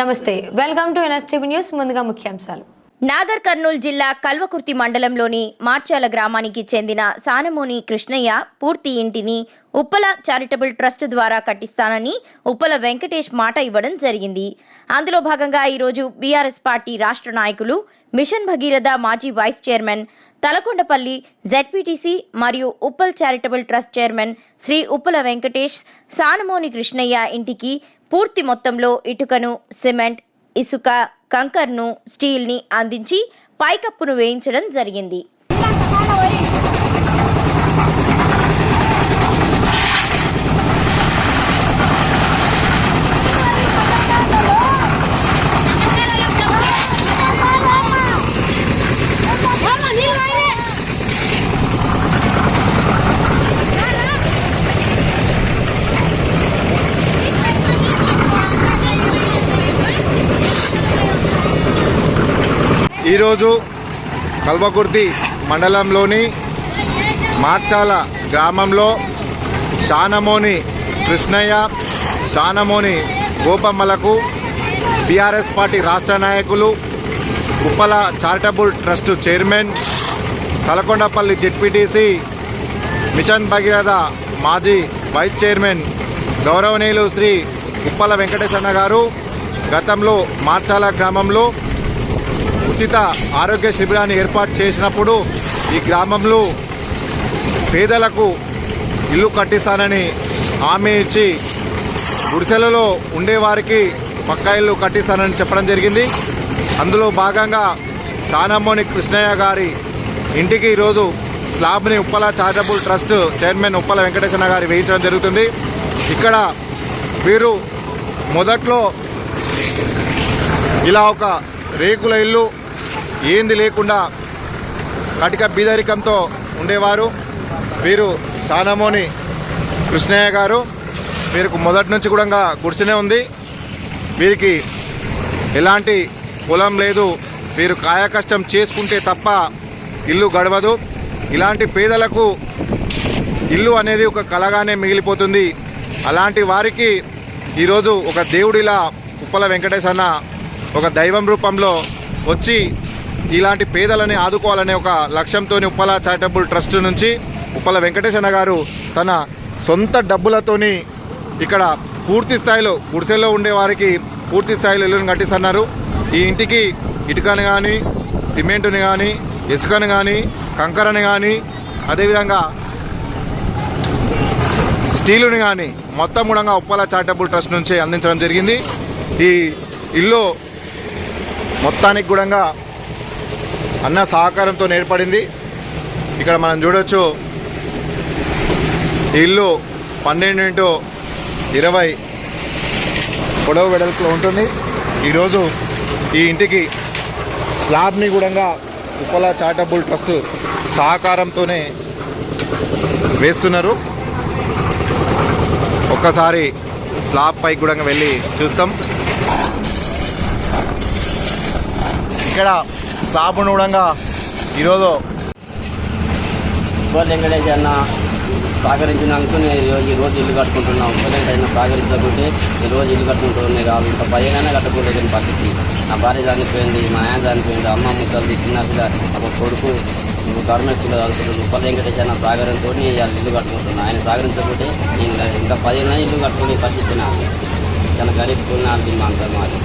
నమస్తే. Welcome to NSTV news ముందుగా ముఖ్యాంశాలు. నాగర్ కర్నూలు జిల్లా కల్వకుర్తి మండలంలోని మార్చాల గ్రామానికి చెందిన సానమోని కృష్ణయ్య పూర్తి ఇంటిని ఉప్పల చారిటబుల్ ట్రస్ట్ ద్వారా కట్టిస్తానని ఉప్పల వెంకటేష్ మాట ఇవ్వడం జరిగింది. అందులో భాగంగా ఈరోజు బీఆర్ఎస్ పార్టీ రాష్ట్ర నాయకులు మిషన్ భగీరథ మాజీ వైస్ చైర్మన్ తలకొండపల్లి జెడ్పీటీసీ మరియు Uppal charitable trust chairman Shri Uppala Venkatesh Sanamoni Krishnaiah ఇంటికి పూర్తి మొత్తంలో ఇటుకను సిమెంట్ ఇసుక కంకర్ను స్టీల్ని అందించి పైకప్పును వేయించడం జరిగింది. ఈరోజు కల్వకుర్తి మండలంలోని మార్చాల గ్రామంలో శానమోని కృష్ణయ్య శానమోని గోపమ్మలకు టీఆర్ఎస్ పార్టీ రాష్ట్ర నాయకులు Uppala charitable trust chairman Talakondapalli ZPTC mission Bhagiratha మాజీ వైస్ చైర్మన్ గౌరవనీయులు శ్రీ ఉప్పల వెంకటేశ్వర గారు గతంలో మార్చాల గ్రామంలో ఉచిత ఆరోగ్య శిబిరాన్ని ఏర్పాటు చేసినప్పుడు ఈ గ్రామంలో పేదలకు ఇల్లు కట్టిస్తానని హామీ ఇచ్చి గుడిసెలలో ఉండేవారికి పక్కా ఇల్లు కట్టిస్తానని చెప్పడం జరిగింది. అందులో భాగంగా చానమ్మోని కృష్ణయ్య గారి ఇంటికి ఈరోజు స్లాబ్ని Uppala charitable trust chairman Uppala Venkateswara గారి వేయించడం జరుగుతుంది. ఇక్కడ వీరు మొదట్లో ఇలా ఒక రేకుల ఇల్లు ఏంది లేకుండా కటిక బీదరికంతో ఉండేవారు. వీరు సానమోని కృష్ణయ్య గారు. వీరికి మొదటి నుంచి కూడా గుడిసెనే ఉంది. వీరికి ఎలాంటి కులం లేదు. వీరు కాయకష్టం చేసుకుంటే తప్ప ఇల్లు గడవదు. ఇలాంటి పేదలకు ఇల్లు అనేది ఒక కలగానే మిగిలిపోతుంది. అలాంటి వారికి ఈరోజు ఒక దేవుడిలా ఉప్పల వెంకటేశ్ అన్న ఒక దైవం రూపంలో వచ్చి ఇలాంటి పేదలని ఆదుకోవాలనే ఒక లక్ష్యంతో ఉప్పల చారిటబుల్ ట్రస్ట్ నుంచి ఉప్పల వెంకటేశన్న గారు తన సొంత డబ్బులతోని ఇక్కడ పూర్తి స్థాయిలో గుడిసెల్లో ఉండే వారికి పూర్తి స్థాయిలో ఇల్లును కట్టిస్తున్నారు. ఈ ఇంటికి ఇటుకను కానీ సిమెంటుని కానీ ఇసుకను కానీ కంకరని కానీ అదేవిధంగా స్టీలుని కానీ మొత్తం కూడా ఉప్పల చారిటబుల్ ట్రస్ట్ నుంచి అందించడం జరిగింది. ఈ ఇల్లు మొత్తానికి కూడా అన్న సహకారంతో ఏర్పడింది ఇక్కడ మనం చూడొచ్చు. ఇల్లు పన్నెండు ఇంటూ ఇరవై పొడవు వెడల్పులో ఉంటుంది. ఈరోజు ఈ ఇంటికి స్లాబ్ని కూడా ఉప్పల చారిటబుల్ ట్రస్ట్ సహకారంతోనే వేస్తున్నారు. ఒక్కసారి స్లాబ్ పైకి కూడా వెళ్ళి చూస్తాం. ఇక్కడ స్లాబ్ను కూడా ఈరోజు ఉప్పల్ వెంకటేష్ అన్న సహకరించినందుకు నేను ఈరోజు రోజు ఇల్లు కట్టుకుంటున్నాను ఉప్పల్ వెంకటేష్ సహకరించకుంటే ఈరోజు రోజు ఇల్లు కట్టుకుంటుంది కాదు. ఇంకా పదిహేనైనా కట్టుకోలేదని పరిస్థితి. నా భార్య చనిపోయింది మా ఆయన చనిపోయింది అమ్మ ముక్కలు చిన్న పిల్ల ఒక కొడుకు గవర్నమెంట్ స్కూల్లో చదువుతున్నాడు ఉప్పల్ వెంకటేష్ అన్న సహకారంతో ఇవాళ ఇల్లు కట్టుకుంటున్నాను ఆయన సహకరించకుంటే నేను ఇంకా పదిహేను ఇల్లు కట్టుకునే పరిస్థితి నాకు తన గరీబ్ కున్నాను అంతా మాది.